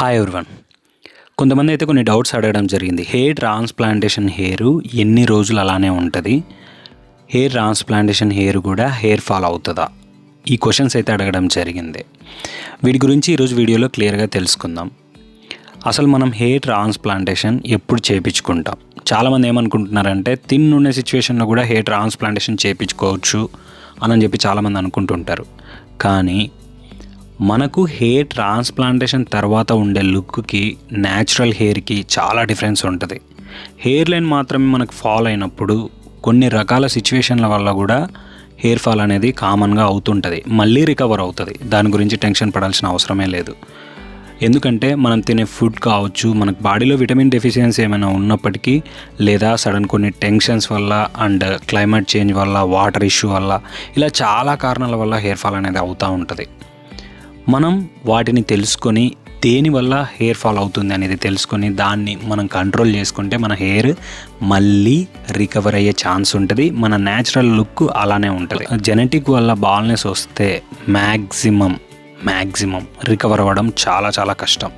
Hi everyone కొంతమంది అయితే కొన్ని డౌట్స్ అడగడం జరిగింది. హెయిర్ ట్రాన్స్ప్లాంటేషన్ హెయిర్ ఎన్ని రోజులు అలానే ఉంటుంది? హెయిర్ ట్రాన్స్ప్లాంటేషన్ హెయిర్ కూడా హెయిర్ ఫాల్ అవుతుందా? ఈ క్వశ్చన్స్ అయితే అడగడం జరిగింది. వీటి గురించి ఈరోజు వీడియోలో క్లియర్గా తెలుసుకుందాం. అసలు మనం హెయిర్ ట్రాన్స్ప్లాంటేషన్ ఎప్పుడు చేయించుకుంటాం చాలామంది ఏమనుకుంటున్నారంటే తిన్ ఉండే సిచ్యువేషన్లో కూడా హెయిర్ ట్రాన్స్ప్లాంటేషన్ చేయించుకోవచ్చు అని చెప్పి చాలామంది అనుకుంటుంటారు. కానీ మనకు హెయిర్ ట్రాన్స్ప్లాంటేషన్ తర్వాత ఉండే లుక్కి న్యాచురల్ హెయిర్కి చాలా డిఫరెన్స్ ఉంటుంది. హెయిర్ లైన్ మాత్రమే మనకు ఫాల్ అయినప్పుడు కొన్ని రకాల సిచ్యువేషన్ల వల్ల కూడా హెయిర్ ఫాల్ అనేది కామన్గా అవుతుంటుంది. మళ్ళీ రికవర్ అవుతుంది. దాని గురించి టెన్షన్ పడాల్సిన అవసరమే లేదు. ఎందుకంటే మనం తినే ఫుడ్ కావచ్చు మనకు బాడీలో విటమిన్ డెఫిషియన్సీ ఏమైనా ఉన్నప్పటికీ లేదా సడన్ కొన్ని టెన్షన్స్ వల్ల అండ్ క్లైమేట్ చేంజ్ వల్ల వాటర్ ఇష్యూ వల్ల ఇలా చాలా కారణాల వల్ల హెయిర్ ఫాల్ అనేది అవుతూ ఉంటుంది. మనం వాటిని తెలుసుకొని దేనివల్ల హెయిర్ ఫాల్ అవుతుంది అనేది తెలుసుకొని దాన్ని మనం కంట్రోల్ చేసుకుంటే మన హెయిర్ మళ్ళీ రికవర్ అయ్యే ఛాన్స్ ఉంటుంది. మన న్యాచురల్ లుక్ అలానే ఉంటుంది. జెనెటిక్ వల్ల బాల్నెస్ వస్తే మ్యాక్సిమం మ్యాక్సిమం రికవర్ అవ్వడం చాలా చాలా కష్టం.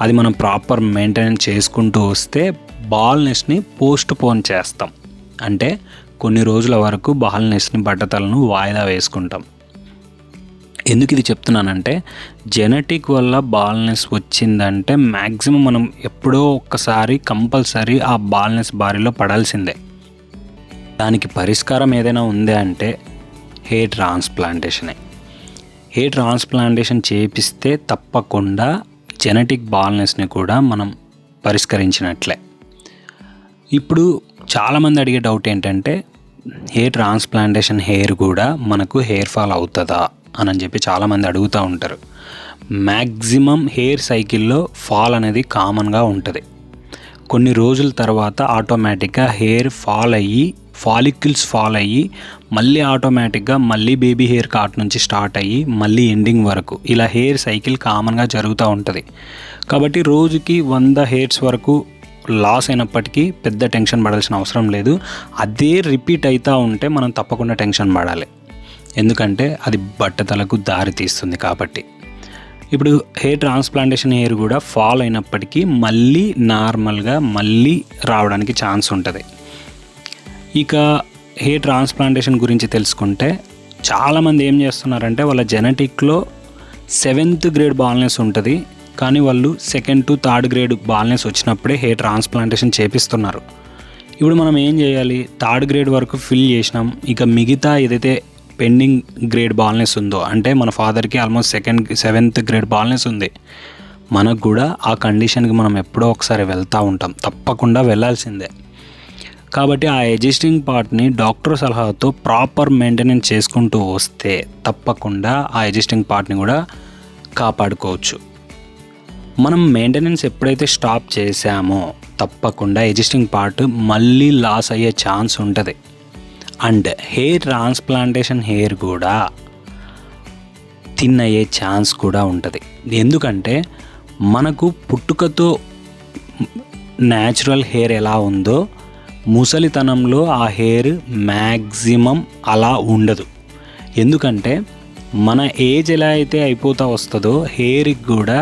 అది మనం ప్రాపర్ మెయింటైన్ చేసుకుంటూ వస్తే బాల్నెస్ని పోస్ట్ పోన్ చేస్తాం. అంటే కొన్ని రోజుల వరకు బాల్నెస్ని బట్టతలను వాయిదా వేసుకుంటాం. ఎందుకు ఇది చెప్తున్నానంటే జెనెటిక్ వల్ల బాల్నెస్ వచ్చిందంటే మ్యాక్సిమం మనం ఎప్పుడో ఒక్కసారి కంపల్సరీ ఆ బాల్నెస్ బారిలో పడాల్సిందే. దానికి పరిష్కారం ఏదైనా ఉందే అంటే హెయిర్ ట్రాన్స్ప్లాంటేషనే హెయిర్ ట్రాన్స్ప్లాంటేషన్ చేపిస్తే తప్పకుండా జెనెటిక్ బాల్నెస్ని కూడా మనం పరిష్కరించినట్లే. ఇప్పుడు చాలామంది అడిగే డౌట్ ఏంటంటే హెయిర్ ట్రాన్స్ప్లాంటేషన్ హెయిర్ కూడా మనకు హెయిర్ ఫాల్ అవుతుందా? అని చెప్పి చాలామంది అడుగుతూ ఉంటారు. మ్యాక్సిమం హెయిర్ సైకిల్లో ఫాల్ అనేది కామన్గా ఉంటుంది. కొన్ని రోజుల తర్వాత ఆటోమేటిక్గా హెయిర్ ఫాల్ అయ్యి ఫాలిక్యుల్స్ ఫాల్ అయ్యి మళ్ళీ ఆటోమేటిక్గా మళ్ళీ బేబీ హెయిర్ కాట్ నుంచి స్టార్ట్ అయ్యి మళ్ళీ ఎండింగ్ వరకు ఇలా హెయిర్ సైకిల్ కామన్గా జరుగుతూ ఉంటుంది. కాబట్టి రోజుకి వంద హెయిర్స్ వరకు లాస్ అయినప్పటికీ పెద్ద టెన్షన్ పడాల్సిన అవసరం లేదు. అదే రిపీట్ అవుతూ ఉంటే మనం తప్పకుండా టెన్షన్ పడాలి. ఎందుకంటే అది బట్టతలకు దారి తీస్తుంది కాబట్టి. ఇప్పుడు హెయిర్ ట్రాన్స్ప్లాంటేషన్ హెయిర్ కూడా ఫాల్ అయినప్పటికీ మళ్ళీ నార్మల్గా మళ్ళీ రావడానికి ఛాన్స్ ఉంటుంది. ఇక హెయిర్ ట్రాన్స్ప్లాంటేషన్ గురించి తెలుసుకుంటే చాలామంది ఏం చేస్తున్నారంటే వాళ్ళ జెనెటిక్లో సెవెంత్ గ్రేడ్ బాల్నెస్ ఉంటుంది. కానీ వాళ్ళు second to third grade baldness వచ్చినప్పుడే హెయిర్ ట్రాన్స్ప్లాంటేషన్ చేపిస్తున్నారు. ఇప్పుడు మనం ఏం చేయాలి? థర్డ్ గ్రేడ్ వరకు ఫిల్ చేసినాం. ఇక మిగతా ఏదైతే పెండింగ్ గ్రేడ్ బాల్నెస్ ఉందో అంటే మన ఫాదర్కి almost second seventh grade baldness ఉంది. మనకు కూడా ఆ కండిషన్కి మనం ఎప్పుడో ఒకసారి వెళ్తూ ఉంటాం తప్పకుండా వెళ్ళాల్సిందే కాబట్టి ఆ ఎగ్జిస్టింగ్ పార్ట్ని డాక్టర్ సలహాతో ప్రాపర్ మెయింటెనెన్స్ చేసుకుంటూ వస్తే తప్పకుండా ఆ ఎగ్జిస్టింగ్ పార్ట్ని కూడా కాపాడుకోవచ్చు. మనం మెయింటెనెన్స్ ఎప్పుడైతే స్టాప్ చేసామో తప్పకుండా ఎగ్జిస్టింగ్ పార్ట్ మళ్ళీ లాస్ అయ్యే ఛాన్స్ ఉంటుంది. అండ్ హెయిర్ ట్రాన్స్ప్లాంటేషన్ హెయిర్ కూడా థిన్ అయ్యే ఛాన్స్ కూడా ఉంటుంది. ఎందుకంటే మనకు పుట్టుకతో న్యాచురల్ హెయిర్ ఎలా ఉందో ముసలితనంలో ఆ హెయిర్ మ్యాక్సిమం అలా ఉండదు. ఎందుకంటే మన ఏజ్ ఎలా అయితే అయిపోతూ వస్తుందో హెయిర్కి కూడా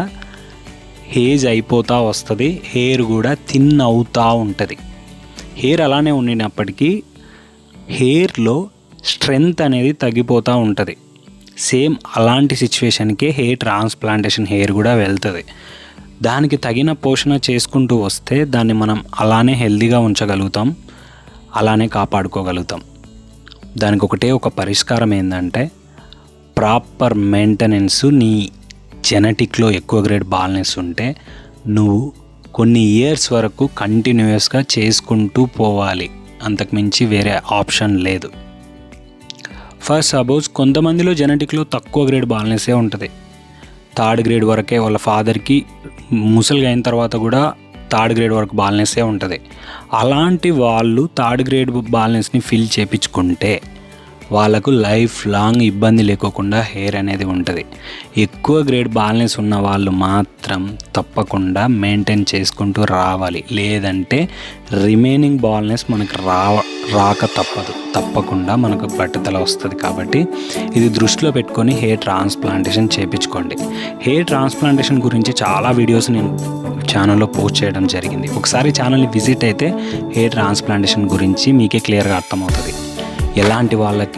హేజ్ అయిపోతూ వస్తుంది హెయిర్ కూడా థిన్ అవుతూ ఉంటుంది. హెయిర్ అలానే ఉండినప్పటికీ హెయిర్లో స్ట్రెంగ్త్ అనేది తగ్గిపోతూ ఉంటుంది. సేమ్ అలాంటి సిచ్యువేషన్కే హెయిర్ ట్రాన్స్ప్లాంటేషన్ హెయిర్ కూడా వెళ్తుంది. దానికి తగిన పోషణ చేసుకుంటూ వస్తే దాన్ని మనం అలానే హెల్తీగా ఉంచగలుగుతాం అలానే కాపాడుకోగలుగుతాం. దానికి ఒకటే ఒక పరిష్కారం ఏంటంటే ప్రాపర్ మెయింటెనెన్స్ నీ జెనెటిక్లో ఎక్కువ గ్రేడ్ బాల్నెస్ ఉంటే నువ్వు కొన్ని ఇయర్స్ వరకు కంటిన్యూస్గా చేసుకుంటూ పోవాలి. అంతకుమించి వేరే ఆప్షన్ లేదు. ఫస్ట్ సపోజ్ కొంతమందిలో జెనెటిక్లో తక్కువ గ్రేడ్ బాలనెసే ఉంటుంది. థర్డ్ గ్రేడ్ వరకే వాళ్ళ ఫాదర్కి ముసలిగా అయిన తర్వాత కూడా థర్డ్ గ్రేడ్ వరకు బాలనెస్సే ఉంటుంది. అలాంటి వాళ్ళు థర్డ్ గ్రేడ్ బాలనెస్ని ఫిల్ చేపించుకుంటే వాళ్ళకు లైఫ్ లాంగ్ ఇబ్బంది లేకోకుండా హెయిర్ అనేది ఉంటుంది. ఎక్కువ గ్రేడ్ బ్యాలెన్స్ ఉన్న వాళ్ళు మాత్రం తప్పకుండా మెయింటైన్ చేసుకుంటూ రావాలి. లేదంటే రిమైనింగ్ బాల్నెస్ మనకు రా రాక తప్పదు. తప్పకుండా మనకు పట్టుదల వస్తుంది కాబట్టి ఇది దృష్టిలో పెట్టుకొని హెయిర్ ట్రాన్స్ప్లాంటేషన్ చేయించుకోండి హెయిర్ ట్రాన్స్ప్లాంటేషన్ గురించి చాలా వీడియోస్ నేను ఛానల్లో పోస్ట్ చేయడం జరిగింది. ఒకసారి ఛానల్ని విజిట్ అయితే హెయిర్ ట్రాన్స్ప్లాంటేషన్ గురించి మీకే క్లియర్గా అర్థమవుతుంది. ఎలాంటి వాళ్ళకి